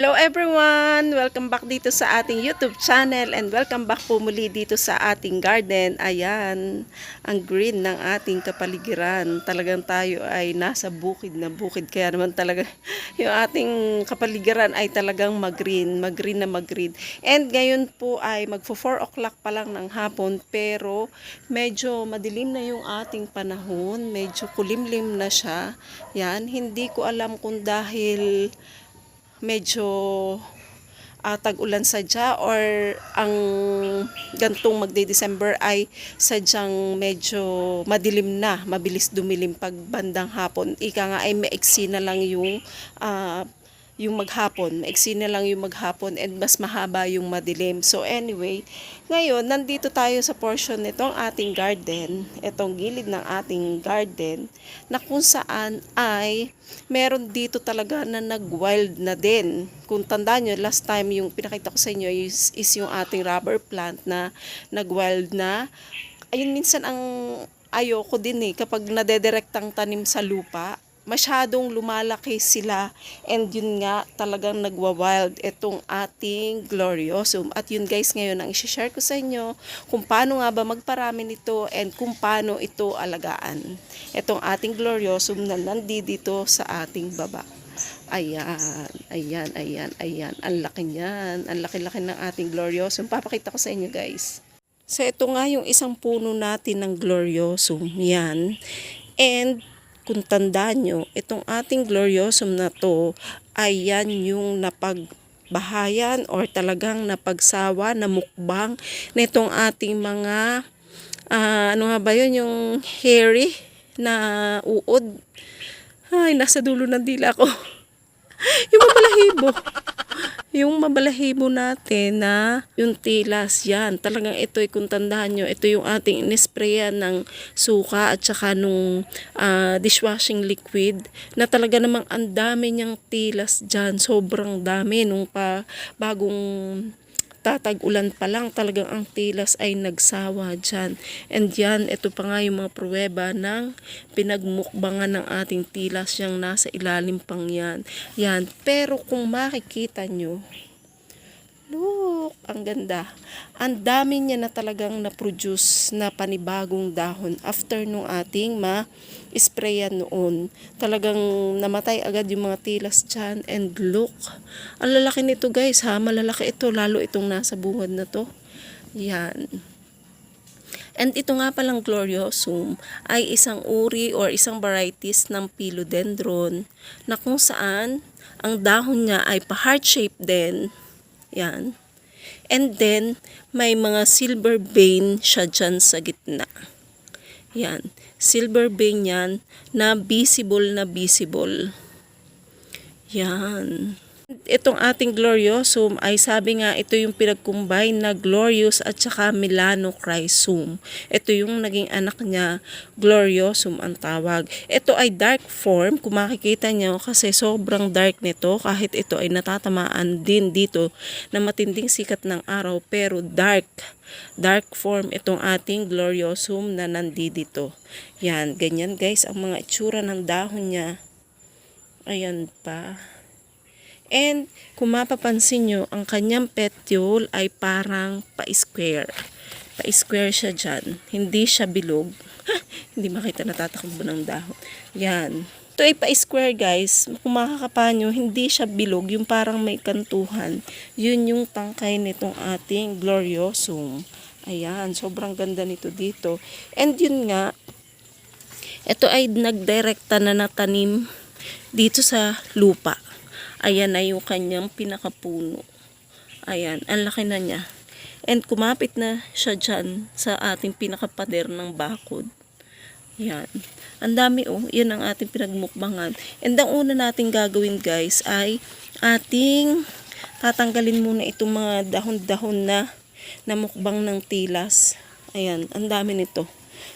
Hello everyone! Welcome back dito sa ating YouTube channel and welcome back po muli dito sa ating garden. Ayan, ang green ng ating kapaligiran. Talagang tayo ay nasa bukid na bukid. Kaya naman talaga yung ating kapaligiran ay talagang mag-green, mag-green na mag-green. And ngayon po ay magfo 4 o'clock pa lang ng hapon pero medyo madilim na yung ating panahon. Medyo kulimlim na siya. Yan, hindi ko alam kung dahil medyo uh, tag-ulan sadya or ang gantong magde-December ay sadyang medyo madilim na, mabilis dumilim pag bandang hapon. Ika nga ay maiksi na lang yung ah, yung maghapon. Maiksi na lang yung maghapon and mas mahaba yung madilim. So anyway, ngayon nandito tayo sa portion nitong ating garden, itong gilid ng ating garden, na kung saan ay meron dito talaga na nag-wild na din. Kung tandaan nyo, last time yung pinakita ko sa inyo is, is yung ating rubber plant na nag-wild na. Ayun minsan ang ayoko din eh, kapag nadedirektang tanim sa lupa, masyadong lumalaki sila. And yun nga talagang nagwa-wild itong ating gloriosum. At yun guys ngayon ang i-share ko sa inyo kung paano nga ba magparami nito and kung paano ito alagaan. Itong ating gloriosum na nandito sa ating baba. Ayan ayan ayan ayan. Ang laki niyan. Ang laki-laki ng ating gloriosum. Papakita ko sa inyo guys. So ito nga yung isang puno natin ng gloriosum. Yan. And kung tandaan nyo, itong ating gloriosum na to ay yan yung napagbahayan or talagang napagsawa na mukbang nitong ating mga ah, ano nga ba yun, yung hairy na uod. Ay, nasa dulo ng dila ko. yung mabalahibo. Yung mabalahibo natin na yung tilas yan. Talagang ito kung tandaan nyo, ito yung ating inisprayan ng suka at saka nung ah, dishwashing liquid na talaga namang ang dami niyang tilas dyan. Sobrang dami nung pa bagong tatag-ulan pa lang talagang ang tilas ay nagsawa dyan. And yan, ito pa nga yung mga pruweba ng pinagmukbangan ng ating tilas yung nasa ilalim pang yan. Yan. Pero kung makikita nyo, look, ang ganda. Ang dami niya na talagang na-produce na panibagong dahon after nung ating ma-sprayan noon. Talagang namatay agad yung mga tilas dyan and look, ang lalaki nito guys ha, malalaki ito lalo itong nasa bungad na to. Yan. And ito nga palang gloriosum ay isang uri or isang varieties ng philodendron na kung saan ang dahon niya ay pa-heart shape din. Yan. And then, may mga silver vein siya dyan sa gitna. Yan. Silver vein yan na visible na visible. Yan. Itong ating gloriosum ay sabi nga ito yung pinag-combine na glorious at saka melanochrysum. Ito yung naging anak niya, gloriosum ang tawag. Ito ay dark form, kung makikita niyo kasi sobrang dark nito kahit ito ay natatamaan din dito na matinding sikat ng araw pero dark dark form itong ating gloriosum na nandito. Yan, ganyan guys ang mga itsura ng dahon niya. Ayan pa. And kung mapapansin nyo, ang kanyang petiole ay parang pa-square. Pa-square siya dyan. Hindi siya bilog. Hindi makita natatakbo ng dahon. Yan. Ito ay pa-square guys. Kung makakapa nyo, hindi siya bilog. Yung parang may kantuhan. Yun yung tangkay nitong ating gloriosum. Ayan. Sobrang ganda nito dito. And yun nga, ito ay nagdirekta na natanim dito sa lupa. Ayan na yung kanyang pinakapuno. Ayan, ang laki na niya. And kumapit na siya dyan sa ating pinakapader ng bakod. Yan. Ang dami oh. Yan ang ating pinagmukbangan. And ang una nating gagawin guys ay ating tatanggalin muna itong mga dahon-dahon na namukbang ng tilas. Ayan. Ang dami nito.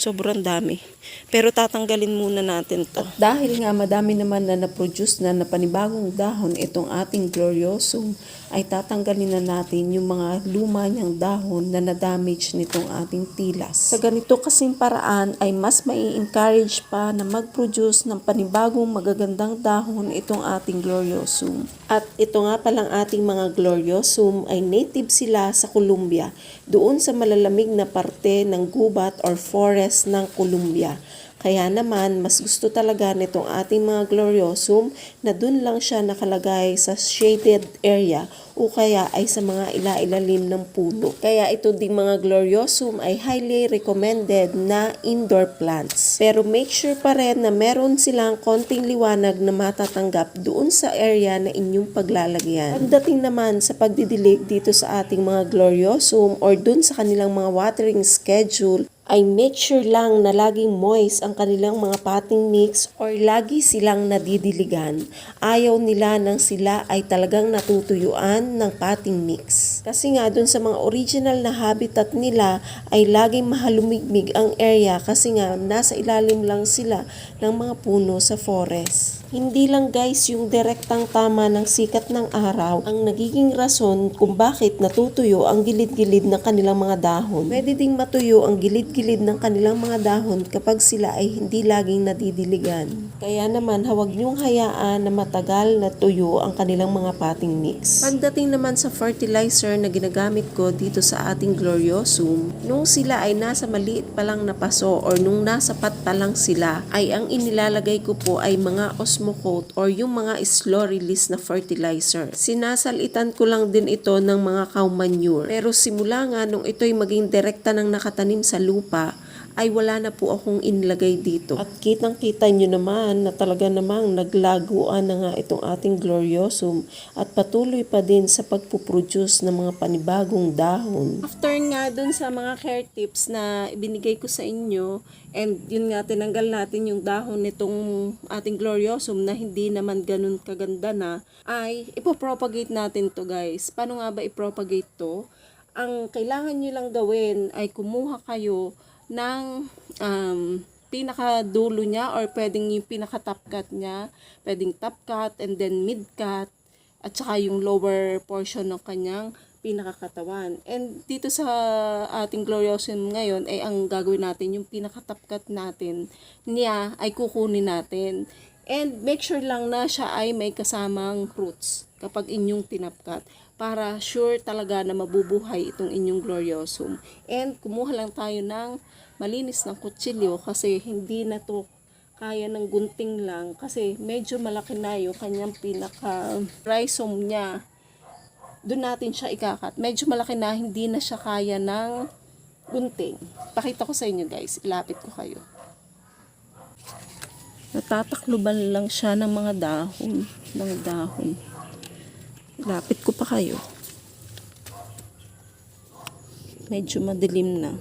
Sobrang dami. Pero tatanggalin muna natin to. At dahil nga madami naman na na-produce na na panibagong dahon itong ating gloriosum, ay tatanggalin na natin yung mga luma niyang dahon na na-damage nitong ating tilas. Sa ganito kasing paraan ay mas mai encourage pa na mag-produce ng panibagong magagandang dahon itong ating gloriosum. At ito nga palang ating mga gloriosum ay native sila sa Colombia, doon sa malalamig na parte ng gubat or forest ng Colombia. Kaya naman, mas gusto talaga nitong ating mga gloriosum na dun lang siya nakalagay sa shaded area o kaya ay sa mga ilailalim ng puno. Kaya ito ding mga gloriosum ay highly recommended na indoor plants. Pero make sure pa rin na meron silang konting liwanag na matatanggap doon sa area na inyong paglalagyan. Pagdating naman sa pagdidilig dito sa ating mga gloriosum or dun sa kanilang mga watering schedule, ay make sure lang na laging moist ang kanilang mga potting mix or lagi silang nadidiligan. Ayaw nila nang sila ay talagang natutuyuan ng potting mix. Kasi nga dun sa mga original na habitat nila ay laging mahalumigmig ang area kasi nga nasa ilalim lang sila ng mga puno sa forest. Hindi lang guys yung direktang tama ng sikat ng araw ang nagiging rason kung bakit natutuyo ang gilid-gilid ng kanilang mga dahon. Pwede ding matuyo ang gilid-gilid ng kanilang mga dahon kapag sila ay hindi laging nadidiligan. Kaya naman hawag niyong hayaan na matagal na tuyo ang kanilang mga potting mix. Pagdating naman sa fertilizer na ginagamit ko dito sa ating Gloriosum, nung sila ay nasa maliit pa lang na paso or nung nasa pat pa sila, ay ang inilalagay ko po ay mga Osmocote or yung mga slow release na fertilizer. Sinasalitan ko lang din ito ng mga cow manure. Pero simula nga nung ito'y maging direkta ng nakatanim sa lupa, ay wala na po akong inilagay dito. At kitang kita nyo naman na talaga namang naglaguan na nga itong ating gloriosum at patuloy pa din sa pagpuproduce ng mga panibagong dahon. After nga dun sa mga care tips na ibinigay ko sa inyo, and yun nga tinanggal natin yung dahon nitong ating gloriosum na hindi naman ganun kaganda na, ay ipopropagate natin to guys. Paano nga ba ipropagate to? Ang kailangan nyo lang gawin ay kumuha kayo ng um, pinakadulo niya or pwedeng yung pinaka-top cut niya, pwedeng top cut and then mid cut at saka yung lower portion ng kanyang pinakakatawan. And dito sa ating Gloriosum ngayon ay ang gagawin natin yung pinaka-top cut natin niya ay kukunin natin. And make sure lang na siya ay may kasamang roots kapag inyong tinapkat para sure talaga na mabubuhay itong inyong gloriosum. And kumuha lang tayo ng malinis ng kutsilyo kasi hindi na to kaya ng gunting lang kasi medyo malaki na yung kanyang pinaka rhizome niya. Doon natin siya ikakat. Medyo malaki na, hindi na siya kaya ng gunting. Pakita ko sa inyo guys, ilapit ko kayo. Natatakluban lang siya ng mga dahon, ng dahon. Lapit ko pa kayo. Medyo madilim na.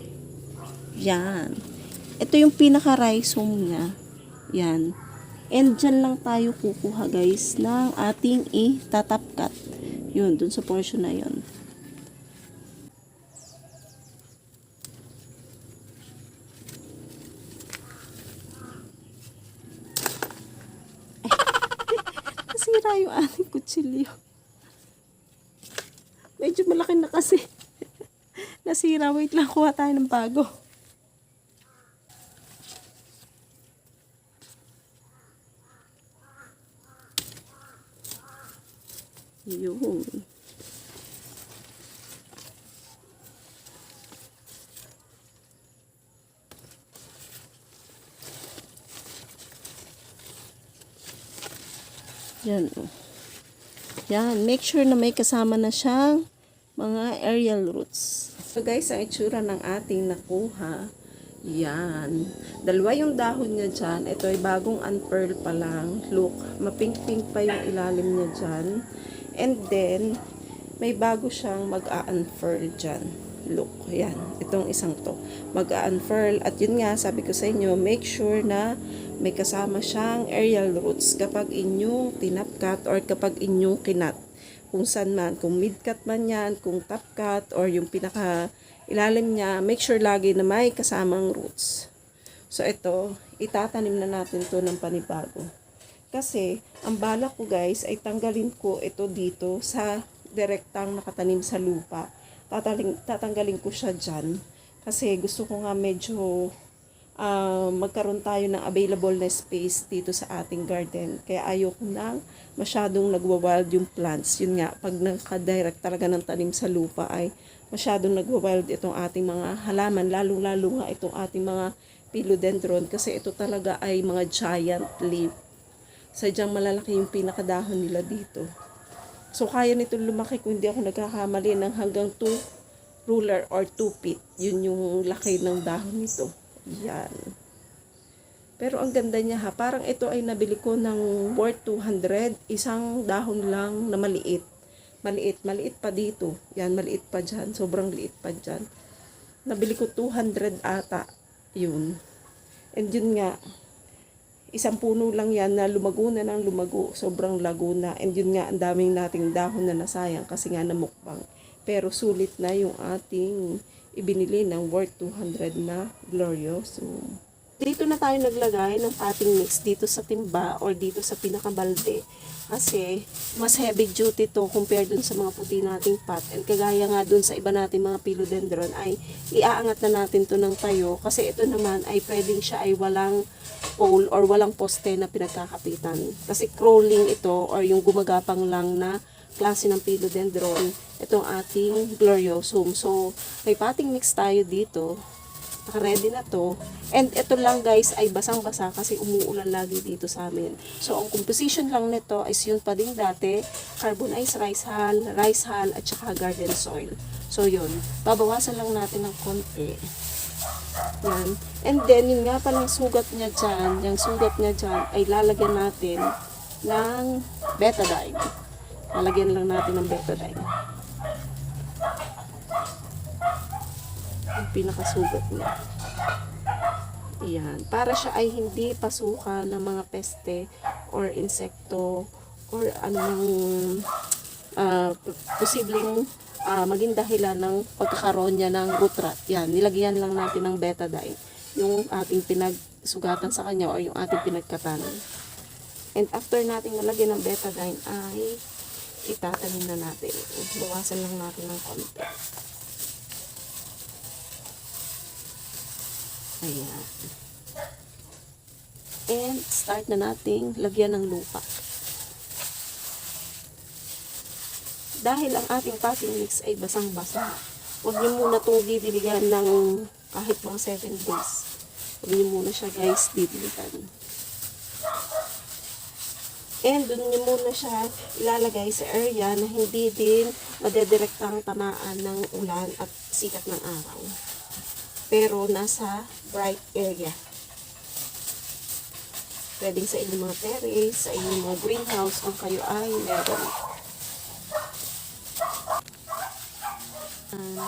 Yan. Ito yung pinaka-rhizome niya. Yan. And dyan lang tayo kukuha guys ng ating i-tatapkat. Yun, dun sa portion na yun. Nasira yung ating kutsilyo. Medyo malaki na kasi. Nasira. Wait lang, kuha tayo ng bago. Yun. Yan. Yan. Make sure na may kasama na siyang mga aerial roots. So guys, ang itsura ng ating nakuha. Yan. Dalawa yung dahon niya dyan. Ito ay bagong unfurl pa lang. Look, mapink-pink pa yung ilalim niya dyan. And then, may bago siyang mag-a-unfurl dyan. Look, yan. Itong isang to. Mag-a-unfurl. At yun nga, sabi ko sa inyo, make sure na may kasama siyang aerial roots kapag inyong tinapkat or kapag inyong kinat. Kung saan man, kung mid-cut man yan, kung top cut, or yung pinaka ilalim niya, make sure lagi na may kasamang roots. So ito, itatanim na natin to ng panibago. Kasi, ang balak ko guys ay tanggalin ko ito dito sa direktang nakatanim sa lupa. Tataling, tatanggalin ko siya dyan. Kasi gusto ko nga medyo ah, magkaroon tayo ng available na space dito sa ating garden. Kaya ayoko nang masyadong nagwa-wild yung plants. Yun nga, pag nakadirect talaga ng tanim sa lupa ay masyadong nagwa-wild itong ating mga halaman. Lalo-lalo nga itong ating mga philodendron kasi ito talaga ay mga giant leaf. Sadyang malalaki yung pinakadahon nila dito. So, kaya nito lumaki kung hindi ako nagkakamali ng hanggang 2 ruler or 2 feet. Yun yung laki ng dahon nito. Yan. Pero ang ganda niya ha. Parang ito ay nabili ko ng worth 200. Isang dahon lang na maliit. Maliit. Maliit pa dito. Yan, maliit pa dyan. Sobrang liit pa dyan. Nabili ko 200 ata. Yun. And yun nga, isang puno lang yan na lumago na ng lumago. Sobrang lago na. And yun nga, ang daming nating dahon na nasayang kasi nga namukbang. Pero sulit na yung ating ibinili ng worth 200 na Gloriosum. Dito na tayo naglagay ng ating mix dito sa timba or dito sa pinakabalde. Kasi mas heavy duty to compared dun sa mga puti nating pot. And kagaya nga dun sa iba nating mga philodendron ay iaangat na natin to ng tayo. Kasi ito naman ay pwedeng siya ay walang pole or walang poste na pinagkakapitan. Kasi crawling ito or yung gumagapang lang na klase ng philodendron, itong ating gloriosum. So, may potting mix tayo dito. Naka-ready na to. And ito lang guys ay basang-basa kasi umuulan lagi dito sa amin. So, ang composition lang nito is yun pa din dati, carbonized rice hull, rice hull, at saka garden soil. So, yun. Babawasan lang natin ng konti. Yan. And then, yun nga palang sugat niya dyan, yung sugat niya dyan, ay lalagyan natin ng betadine. Lalagyan lang natin ng betadine. Yung pinakasugat niya. Ayan. Para siya ay hindi pasukan ng mga peste or insekto or anong uh, posibleng ah, maging dahilan ng pagkakaroon niya ng root rot. Yan, nilagyan lang natin ng betadine yung ating pinagsugatan sa kanya o yung ating pinagkatanan. And after nating nalagyan ng betadine ay itatanim na natin. Bawasan lang natin ng konti. Ayan. And start na nating lagyan ng lupa. Dahil ang ating potting mix ay basang-basa, huwag niyo muna itong didiligan ng kahit mga 7 days. Huwag niyo muna siya guys didiligan. And doon niyo muna siya ilalagay sa area na hindi din madedirektang tamaan ng ulan at sikat ng araw. Pero nasa bright area. Pwedeng sa inyong mga terrace, sa inyong mga greenhouse kung kayo ay meron. Um,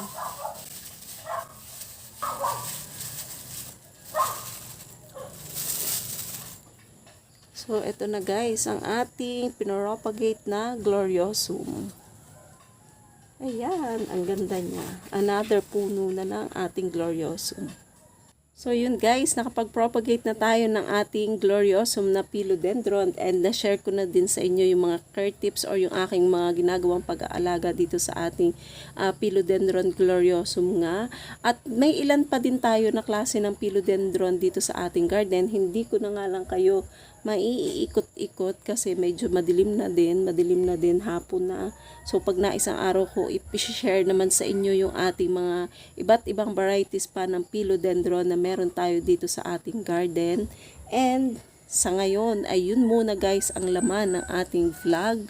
So, ito na guys, ang ating pinropagate na Gloriosum. Ayan, ang ganda niya. Another puno na ng ating Gloriosum. So yun guys, nakapag-propagate na tayo ng ating gloriosum na philodendron and na-share ko na din sa inyo yung mga care tips or yung aking mga ginagawang pag-aalaga dito sa ating uh, philodendron gloriosum nga. At may ilan pa din tayo na klase ng philodendron dito sa ating garden. Hindi ko na nga lang kayo maiikot-ikot kasi medyo madilim na din, madilim na din hapon na. So pag na isang araw ko, i-share naman sa inyo yung ating mga iba't ibang varieties pa ng philodendron na meron tayo dito sa ating garden. And sa ngayon ay yun muna guys ang laman ng ating vlog.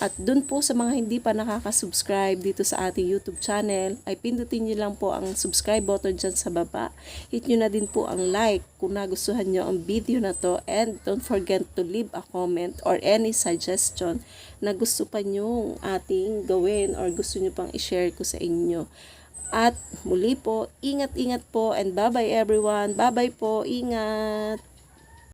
At dun po sa mga hindi pa nakaka-subscribe dito sa ating YouTube channel, ay pindutin nyo lang po ang subscribe button dyan sa baba. Hit nyo na din po ang like kung nagustuhan nyo ang video na to. And don't forget to leave a comment or any suggestion na gusto pa nyo ating gawin or gusto nyo pang i-share ko sa inyo. At muli po, ingat-ingat po and bye-bye everyone. Bye-bye po, ingat!